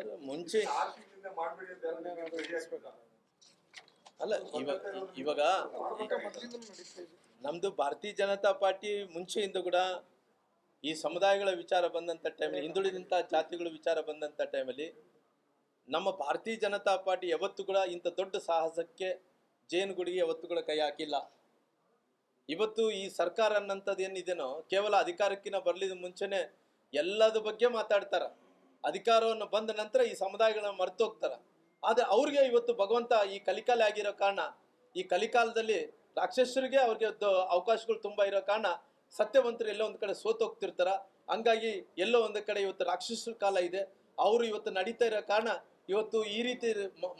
Sir ಮುಂಚೆ ಅಲ್ಲ ಇವಾಗ ಇವಾಗ ನಮ್ದು ಭಾರತೀಯ ಜನತಾ ಪಾರ್ಟಿ ಮುಂಚೆಯಿಂದ ಕೂಡ ಈ ಸಮುದಾಯಗಳ ವಿಚಾರ ಬಂದಂಥ ಟೈಮಲ್ಲಿ ಹಿಂದುಳಿದಂಥ ಜಾತಿಗಳ ವಿಚಾರ ಬಂದಂಥ ಟೈಮಲ್ಲಿ ನಮ್ಮ ಭಾರತೀಯ ಜನತಾ ಪಾರ್ಟಿ ಯಾವತ್ತು ಕೂಡ ಇಂಥ ದೊಡ್ಡ ಸಾಹಸಕ್ಕೆ ಜೇನುಗುಡಿಗೆ ಯಾವತ್ತು ಕೂಡ ಕೈ ಹಾಕಿಲ್ಲ. ಇವತ್ತು ಈ ಸರ್ಕಾರ ಅನ್ನಂಥದ್ದು ಏನಿದೆನೋ ಕೇವಲ ಅಧಿಕಾರಕ್ಕಿಂತ ಬರಲಿದ ಮುಂಚೆನೆ ಎಲ್ಲದ ಬಗ್ಗೆ ಮಾತಾಡ್ತಾರ. ಅಧಿಕಾರವನ್ನು ಬಂದ ನಂತರ ಈ ಸಮುದಾಯಗಳನ್ನ ಮರೆತು ಹೋಗ್ತಾರೆ. ಆದ್ರೆ ಅವ್ರಿಗೆ ಇವತ್ತು ಭಗವಂತ ಈ ಕಲಿಕಾಲ ಆಗಿರೋ ಕಾರಣ, ಈ ಕಲಿಕಾಲದಲ್ಲಿ ರಾಕ್ಷಸರಿಗೆ ಅವ್ರಿಗೆ ಅವಕಾಶಗಳು ತುಂಬಾ ಇರೋ ಕಾರಣ ಸತ್ಯವಂತರು ಎಲ್ಲೋ ಒಂದ್ ಕಡೆ ಸೋತೋಗ್ತಿರ್ತಾರ ಹಂಗಾಗಿ ಎಲ್ಲೋ ಒಂದು ಕಡೆ ಇವತ್ತು ರಾಕ್ಷಸರ ಕಾಲ ಇದೆ. ಅವರು ಇವತ್ತು ನಡೀತಾ ಇರೋ ಕಾರಣ ಇವತ್ತು ಈ ರೀತಿ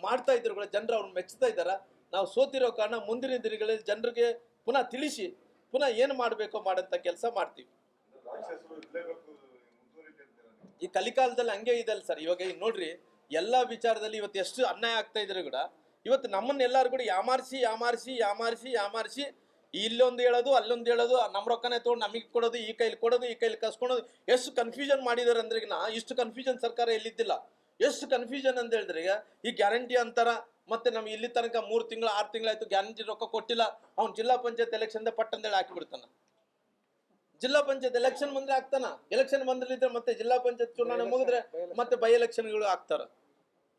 ಮಾಡ್ತಾ ಇದ್ರು ಜನರು ಅವ್ರನ್ನ ಮೆಚ್ಚುತ್ತಾ ಇದ್ದಾರ. ನಾವು ಸೋತಿರೋ ಕಾರಣ ಮುಂದಿನ ದಿನಗಳಲ್ಲಿ ಜನರಿಗೆ ಪುನಃ ತಿಳಿಸಿ, ಪುನಃ ಏನು ಮಾಡಬೇಕೋ ಮಾಡಂತ ಕೆಲಸ ಮಾಡ್ತೀವಿ ರಾಕ್ಷಸರು ಇರ್ಲೇಬೇಕು ಮುಂದುವರಿಲಿ ಅಂತೀರ ನೀವು. ಈ ಕಲಿಕಾಲದಲ್ಲಿ ಹಂಗೆ ಇದಲ್ಲ ಸರ್. ಇವಾಗ ಈಗ ನೋಡ್ರಿ, ಎಲ್ಲ ವಿಚಾರದಲ್ಲಿ ಇವತ್ತು ಎಷ್ಟು ಅನ್ಯಾಯ ಆಗ್ತಾ ಇದ್ರೆ ಕೂಡ ಇವತ್ತು ನಮ್ಮನ್ನ ಎಲ್ಲಾರು ಕೂಡ ಯಾಮಾರಿಸಿ ಯಾಮಾರಿಸಿ ಯಾಮಾರಿಸಿ ಯಾಮಾರಿಸಿ ಇಲ್ಲೊಂದು ಹೇಳೋದು, ಅಲ್ಲೊಂದು ಹೇಳೋದು, ನಮ್ಮ ರೊಕ್ಕನೇ ತೊಗೊಂಡು ನಮಗೆ ಕೊಡೋದು, ಈ ಕೈಲಿ ಕೊಡೋದು, ಈ ಕೈಲಿ ಕಸ್ಕೊಳೋದು. ಎಷ್ಟು ಕನ್ಫ್ಯೂಷನ್ ಮಾಡಿದಾರೆ ಅಂದ್ರೆ ನಾ ಇಷ್ಟು ಕನ್ಫ್ಯೂಷನ್ ಸರ್ಕಾರ ಎಲ್ಲಿದ್ದಿಲ್ಲ. ಎಷ್ಟು ಕನ್ಫ್ಯೂಷನ್ ಅಂತ ಹೇಳಿದ್ರೆ ಈಗ ಈ ಗ್ಯಾರಂಟಿ ಅಂತಾರ, ಮತ್ತೆ ನಮ್ಗೆ ಇಲ್ಲಿ ತನಕ ಮೂರು ತಿಂಗಳು, ಆರು ತಿಂಗಳಾಯ್ತು ಗ್ಯಾರಂಟಿ ರೊಕ್ಕ ಕೊಟ್ಟಿಲ್ಲ. ಅವ್ನು ಜಿಲ್ಲಾ ಪಂಚಾಯತ್ ಎಲೆಕ್ಷನ್ ಪಟ್ ಹಾಕಿಬಿಡ್ತಾನ. ಜಿಲ್ಲಾ ಪಂಚಾಯತ್ ಎಲೆಕ್ಷನ್ ಬಂದ್ರೆ ಆಗ್ತಾನ. ಎಲೆಕ್ಷನ್ ಬಂದ್ರಿದ್ರೆ ಮತ್ತೆ ಜಿಲ್ಲಾ ಪಂಚಾಯತ್ ಚುನಾವಣೆ ಮುಗಿದ್ರೆ ಮತ್ತೆ ಬೈ ಎಲೆಕ್ಷನ್ಗಳು ಆಗ್ತಾರ.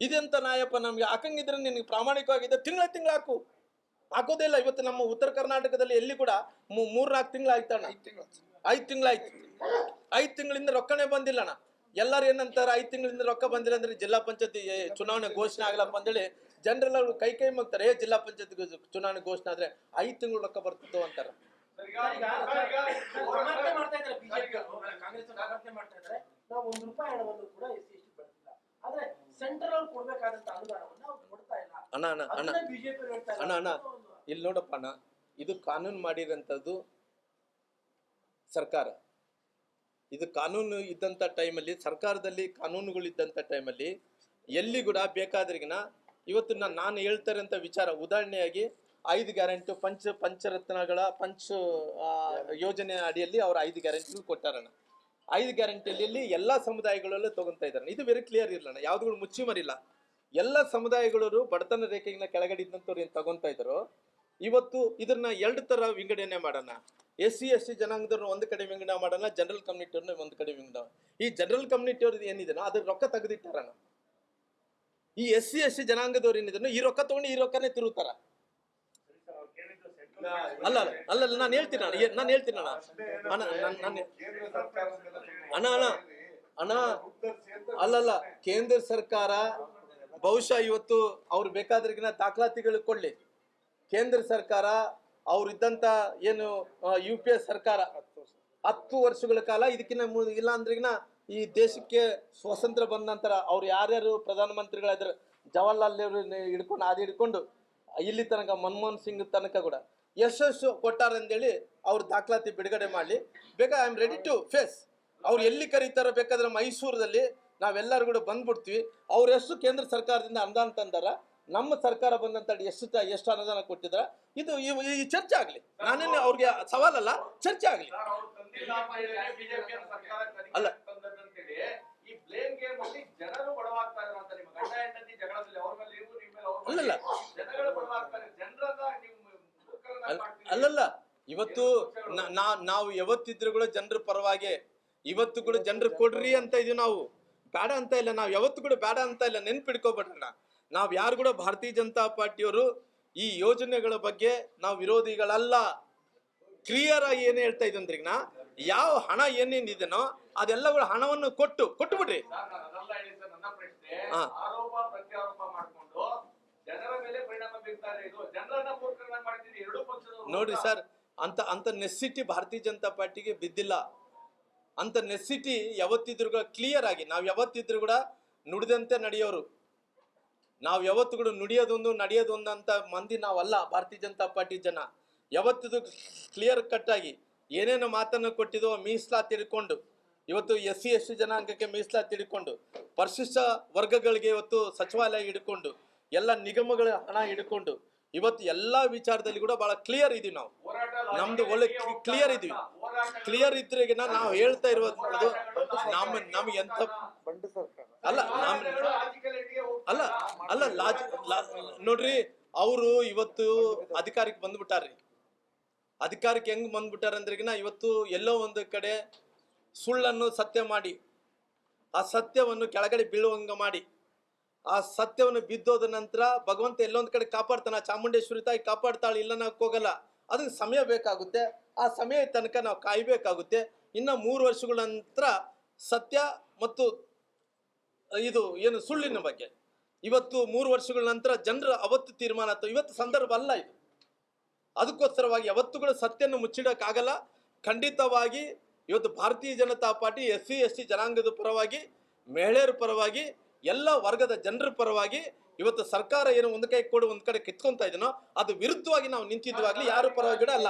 ಇದೆಂತ ನಾಯಪ್ಪ ನಮ್ಗೆ ಹಾಕಂಗಿದ್ರೆ ನಿನ್ಗೆ ಪ್ರಾಮಾಣಿಕವಾಗಿದೆ ತಿಂಗಳ ತಿಂಗಳ ಹಾಕು. ಹಾಕೋದೇ ಇಲ್ಲ. ಇವತ್ತು ನಮ್ಮ ಉತ್ತರ ಕರ್ನಾಟಕದಲ್ಲಿ ಎಲ್ಲಿ ಕೂಡ ಮೂ- ಮೂರ್ ನಾಲ್ಕು ತಿಂಗಳು ಆಯ್ತಣ್ಣ ಐದು ತಿಂಗಳಾಯ್ತು ಐದು ತಿಂಗಳಿಂದ ರೊಕ್ಕನೇ ಬಂದಿಲ್ಲಣ್ಣ ಎಲ್ಲರೂ ಏನಂತಾರ ಐದು ತಿಂಗಳಿಂದ ರೊಕ್ಕ ಬಂದಿಲ್ಲ ಅಂದ್ರೆ ಜಿಲ್ಲಾ ಪಂಚಾಯತ್ ಚುನಾವಣೆ ಘೋಷಣೆ ಆಗಲಪ್ಪ ಅಂತೇಳಿ ಜನರೆಲ್ಲ ಕೈ ಕೈ ಮಗ್ತಾರೆ. ಏ ಜಿಲ್ಲಾ ಪಂಚಾಯತ್ ಚುನಾವಣೆ ಘೋಷಣೆ ಆದ್ರೆ ಐದು ತಿಂಗಳು ರೊಕ್ಕ ಬರ್ತಿತ್ತು ಅಂತಾರ. ಮಾಡ್ತಾ ಇದ್ದಾರೆ ಬಿಜೆಪಿ ಕಾಂಗ್ರೆಸ್ ಮಾಡ್ತಾ ಇದ್ದಾರೆ. ನಾವು ಒಂದು ರೂಪಾಯಿ ಹಣವನ್ನು ಕೂಡ ಎಸ್ ಸಿ ಎಸ್ ಬೆಳೆದಿಲ್ಲ ಆದ್ರೆ ಸೆಂಟ್ರಲ್ ಅವ್ರು ಕೊಡ್ಬೇಕಾದಂತ ಅನುದಾನವನ್ನ ಅವ್ರು ಕೊಡ್ತಾ ಇಲ್ಲ. ಅಣ್ಣ ಅಣ್ಣ ಅಣ್ಣ. ಬಿಜೆಪಿ ಹೇಳ್ತಾ ಅಣ್ಣ ಅಣ್ಣ. ಇಲ್ಲಿ ನೋಡಪ್ಪ ಅಣ್ಣ ಇದು ಕಾನೂನು ಮಾಡಿರೋಂಥದ್ದು ಸರ್ಕಾರ. ಇದು ಕಾನೂನು ಇದ್ದಂಥ ಟೈಮಲ್ಲಿ ಸರ್ಕಾರದಲ್ಲಿ ಕಾನೂನುಗಳು ಇದ್ದಂಥ ಟೈಮಲ್ಲಿ ಎಲ್ಲಿ ಕೂಡ ಬೇಕಾದ್ರಿಗಿನ ಇವತ್ತು ನಾನು ಹೇಳ್ತಾರೆ ಅಂತ ವಿಚಾರ ಉದಾಹರಣೆಯಾಗಿ ಐದು ಗ್ಯಾರಂಟಿ ಪಂಚ ಪಂಚರತ್ನಗಳ ಪಂಚ ಯೋಜನೆ ಅಡಿಯಲ್ಲಿ ಅವ್ರು ಐದು ಗ್ಯಾರಂಟಿ ಕೊಟ್ಟಾರಣ್ಣ. ಐದು ಗ್ಯಾರಂಟಿಯಲ್ಲಿ ಎಲ್ಲ ಸಮುದಾಯಗಳಲ್ಲೂ ತಗೊಂತ ಇದ್ದಾರೆ ಇದು ವೆರಿ ಕ್ಲಿಯರ್ ಇರಲಣ್ಣ. ಯಾವ್ದುಗಳು ಮುಚ್ಚಿ ಮರಿಲ್ಲ ಎಲ್ಲ ಸಮುದಾಯಗಳವರು ಬಡತನ ರೇಖೆಗಿನ ಕೆಳಗಡೆ ಇದ್ದಂಥವ್ರು ಏನು ತಗೊಂತ ಇದ್ರು ಇವತ್ತು ಇದನ್ನ ಎರಡು ತರ ವಿಂಗಡಣೆ ಮಾಡೋಣ. ಎಸ್ ಸಿ ಎಸ್ ಸಿ ಜನಾಂಗದವ್ರನ್ನ ಒಂದು ಕಡೆ ವಿಂಗಡಣೆ ಮಾಡೋಣ, ಜನರಲ್ ಕಮ್ಯುನಿಟಿಯವ್ರನ್ನ ಒಂದು ಕಡೆ ವಿಂಗಡಣೆ ಈ ಜನರಲ್ ಕಮ್ಯುನಿಟಿಯವ್ರದ್ದು ಏನಿದೆನೋ ಅದ್ರ ರೊಕ್ಕ ತೆಗೆದಿಟ್ಟಾರಣ ಈ ಎಸ್ ಸಿ ಎಸ್ ಸಿ ಜನಾಂಗದವ್ರು ಏನಿದ್ರು ಈ ರೊಕ್ಕ ತಗೊಂಡು ಈ ರೊಕ್ಕನೇ ತಿರುತ್ತಾರ ಅಲ್ಲ ಅಲ್ಲ ನಾನು ಹೇಳ್ತೀನಿ ಅಣ್ಣ ನಾನು ಹೇಳ್ತೀನಿ ಅಣ್ಣ. ಅಣ್ಣ ಅಣ್ಣ ಅಣ್ಣ ಅಣ್ಣ ಅಲ್ಲಲ್ಲ ಕೇಂದ್ರ ಸರ್ಕಾರ ಬಹುಶಃ ಇವತ್ತು ಅವ್ರು ಬೇಕಾದ್ರಿಗಿನ ದಾಖಲಾತಿಗಳು ಕೊಡ್ಲಿ. ಕೇಂದ್ರ ಸರ್ಕಾರ ಅವ್ರಿದ್ದಂತ ಏನು ಯು ಪಿ ಎಸ್ ಸರ್ಕಾರ ಹತ್ತು ವರ್ಷಗಳ ಕಾಲ ಇದಕ್ಕಿನ್ನ ಮು- ಇಲ್ಲ ಅಂದ್ರಿಗಿನ ಈ ದೇಶಕ್ಕೆ ಸ್ವಾತಂತ್ರ್ಯ ಬಂದ ನಂತರ ಅವ್ರು ಯಾರ್ಯಾರು ಪ್ರಧಾನಮಂತ್ರಿಗಳಾದ್ರೆ ಜವಾಹರ್ಲಾಲ್ ನೆಹರು ಹಿಡ್ಕೊಂಡು ಅದು ಹಿಡ್ಕೊಂಡು ಇಲ್ಲಿ ತನಕ ಮನಮೋಹನ್ ಸಿಂಗ್ ತನಕ ಕೂಡ. ಯಶಸ್ಸು ಕೊಟ್ಟಾರ ಅಂತೇಳಿ ಅವ್ರ ದಾಖಲಾತಿ ಬಿಡುಗಡೆ ಮಾಡಲಿ. ಬೇಗ I am ready to face ಅವ್ರು ಎಲ್ಲಿ ಕರೀತಾರೋ ಬೇಕಾದ್ರೆ ಮೈಸೂರದಲ್ಲಿ ನಾವೆಲ್ಲರೂ ಕೂಡ ಬಂದ್ಬಿಡ್ತೀವಿ. ಅವ್ರ ಎಷ್ಟು ಕೇಂದ್ರ ಸರ್ಕಾರದಿಂದ ಅನುದಾನ ತಂದಾರ. ನಮ್ಮ ಸರ್ಕಾರ ಬಂದಂತ ಎಷ್ಟು ಎಷ್ಟು ಅನುದಾನ ಕೊಟ್ಟಿದ್ರ? ಇದು ಈ- ಚರ್ಚೆ ಆಗಲಿ. ನಾನೇನು ಅವ್ರಿಗೆ ಸವಾಲಲ್ಲ ಚರ್ಚೆ ಆಗಲಿ. ಅಲ್ಲ. ತಂದದ್ದಂತೇಳಿ ಅಲ್ಲಲ್ಲ ಇವತ್ತು ನಾವು ಯಾವತ್ತಿದ್ರು ಕೂಡ ಜನರ ಪರವಾಗಿ ಇವತ್ತು ಕೂಡ ಜನರು ಕೊಡ್ರಿ ಅಂತ ಇದೀವಿ ನಾವು. ಬೇಡ ಅಂತ ಇಲ್ಲ ನಾವು ಯಾವತ್ತು ಕೂಡ ಬೇಡ ಅಂತ ಇಲ್ಲ ನೆನ್ಪಿಡ್ಕೋಬೇಡಣ್ಣ ನಾವು ಯಾರು ಕೂಡ ಭಾರತೀಯ ಜನತಾ ಪಾರ್ಟಿಯವರು ಈ ಯೋಜನೆಗಳ ಬಗ್ಗೆ ನಾವು ವಿರೋಧಿಗಳಲ್ಲ. ಕ್ಲಿಯರ್ ಆಗಿ ಏನ್ ಹೇಳ್ತಾ ಇದ್ದಂದ್ರಿಗ್ನ ಯಾವ ಹಣ ಏನೇನಿದೆನೋ ಅದೆಲ್ಲಗಳ ಹಣವನ್ನು ಕೊಟ್ಟು ಕೊಟ್ಟು ಬಿಡ್ರಿ. ಜನರ ಮೇಲೆ ಪರಿಣಾಮ ಬೀರ್ತಾರೆ ಇದು. ಜನರನ್ನ ನೋಡ್ರಿ ಸರ್ ಅಂತ ಅಂತ ನೆಸಿಟಿ ಭಾರತೀಯ ಜನತಾ ಪಾರ್ಟಿಗೆ ಬಿದ್ದಿಲ್ಲ. ಅಂತ ನೆಸಿಟಿ ಯಾವತ್ತಿದ್ರು ಕೂಡ ಕ್ಲಿಯರ್ ಆಗಿ ನಾವು ಯಾವತ್ತಿದ್ರು ಕೂಡ ನುಡಿದಂತೆ ನಡೆಯೋರು. ನಾವು ಯಾವತ್ತು ಕೂಡ ನುಡಿಯೋದೊಂದು ನಡೆಯೋದೊಂದು ಅಂತ ಮಂದಿ ನಾವಲ್ಲ ಭಾರತೀಯ ಜನತಾ ಪಾರ್ಟಿ ಜನ. ಯಾವತ್ತಿದು ಕ್ಲಿಯರ್ ಕಟ್ ಆಗಿ ಏನೇನು ಮಾತನ್ನು ಕೊಟ್ಟಿದೋ ಮೀಸಲಾತಿ ತಿಳ್ಕೊಂಡು ಇವತ್ತು ಎಸ್ ಸಿ ಎಸ್ ಟಿ ಜನಾಂಗಕ್ಕೆ ಮೀಸಲಾತಿ ತಿಳ್ಕೊಂಡು ಪರಿಶಿಷ್ಟ ವರ್ಗಗಳಿಗೆ ಇವತ್ತು ಸಚಿವಾಲಯ ಹಿಡ್ಕೊಂಡು ಎಲ್ಲ ನಿಗಮಗಳ ಹಣ ಹಿಡ್ಕೊಂಡು ಇವತ್ತು ಎಲ್ಲಾ ವಿಚಾರದಲ್ಲಿ ಕೂಡ ಬಹಳ ಕ್ಲಿಯರ್ ಇದೀವಿ ನಾವು. ನಮ್ದು ಒಳ್ಳೆ ಕ್ಲಿಯರ್ ಇದೀವಿ. ಕ್ಲಿಯರ್ ಇದ್ರೆಗಿನ ನಾವು ಹೇಳ್ತಾ ಇರೋದು ನಮ್ಮ ನಮ್ಗೆ ಎಂತ ಅಲ್ಲ ನಮ್ ಲಾ- ನೋಡ್ರಿ ಅವರು ಇವತ್ತು ಅಧಿಕಾರಕ್ಕೆ ಬಂದ್ಬಿಟ್ಟಾರ್ರಿ. ಅಧಿಕಾರಕ್ಕೆ ಹೆಂಗ್ ಬಂದ್ಬಿಟ್ಟಾರ ಅಂದ್ರಿಗಿನ ಇವತ್ತು ಎಲ್ಲೋ ಒಂದು ಕಡೆ ಸುಳ್ಳನ್ನು ಸತ್ಯ ಮಾಡಿ ಆ ಸತ್ಯವನ್ನು ಕೆಳಗಡೆ ಬೀಳುವಂಗ ಮಾಡಿ ಆ ಸತ್ಯವನ್ನು ಬಿದ್ದೋದ ನಂತರ ಭಗವಂತ ಎಲ್ಲೊಂದು ಕಡೆ ಕಾಪಾಡ್ತಾನ ಚಾಮುಂಡೇಶ್ವರಿ ತಾಯಿ ಕಾಪಾಡ್ತಾಳೆ, ಇಲ್ಲ ನಾವು ಹೋಗಲ್ಲ. ಅದಕ್ಕೆ ಸಮಯ ಬೇಕಾಗುತ್ತೆ. ಆ ಸಮಯ ತನಕ ನಾವು ಕಾಯಬೇಕಾಗುತ್ತೆ. ಇನ್ನ ಮೂರು ವರ್ಷಗಳ ನಂತರ ಸತ್ಯ ಮತ್ತು ಇದು ಏನು ಸುಳ್ಳಿನ ಬಗ್ಗೆ. ಇವತ್ತು ಮೂರು ವರ್ಷಗಳ ನಂತರ ಜನರ ಅವತ್ತು ತೀರ್ಮಾನ ಆಯ್ತು ಇವತ್ತು ಸಂದರ್ಭ ಅಲ್ಲ ಇದು. ಅದಕ್ಕೋಸ್ಕರವಾಗಿ ಯಾವತ್ತುಗಳು ಸತ್ಯನ ಮುಚ್ಚಿಡಕ್ಕಾಗಲ್ಲ. ಖಂಡಿತವಾಗಿ ಇವತ್ತು Bharatiya Janata Party S C, S T ಜನಾಂಗದ ಪರವಾಗಿ, ಮಹಿಳೆಯರ ಪರವಾಗಿ ಎಲ್ಲ ವರ್ಗದ ಜನರ ಪರವಾಗಿ ಇವತ್ತು ಸರ್ಕಾರ ಏನು ಒಂದು ಕೈ ಕೊಡು, ಒಂದು ಕಡೆ ಕಿತ್ಕೊಂತ ಇದನೋ, ಅದು ವಿರುದ್ಧವಾಗಿ ನಾವು ನಿಂತಿದ್ವಾಗ್ಲಿ ಯಾರು ಪರವಾಗಿ ಅಲ್ಲ.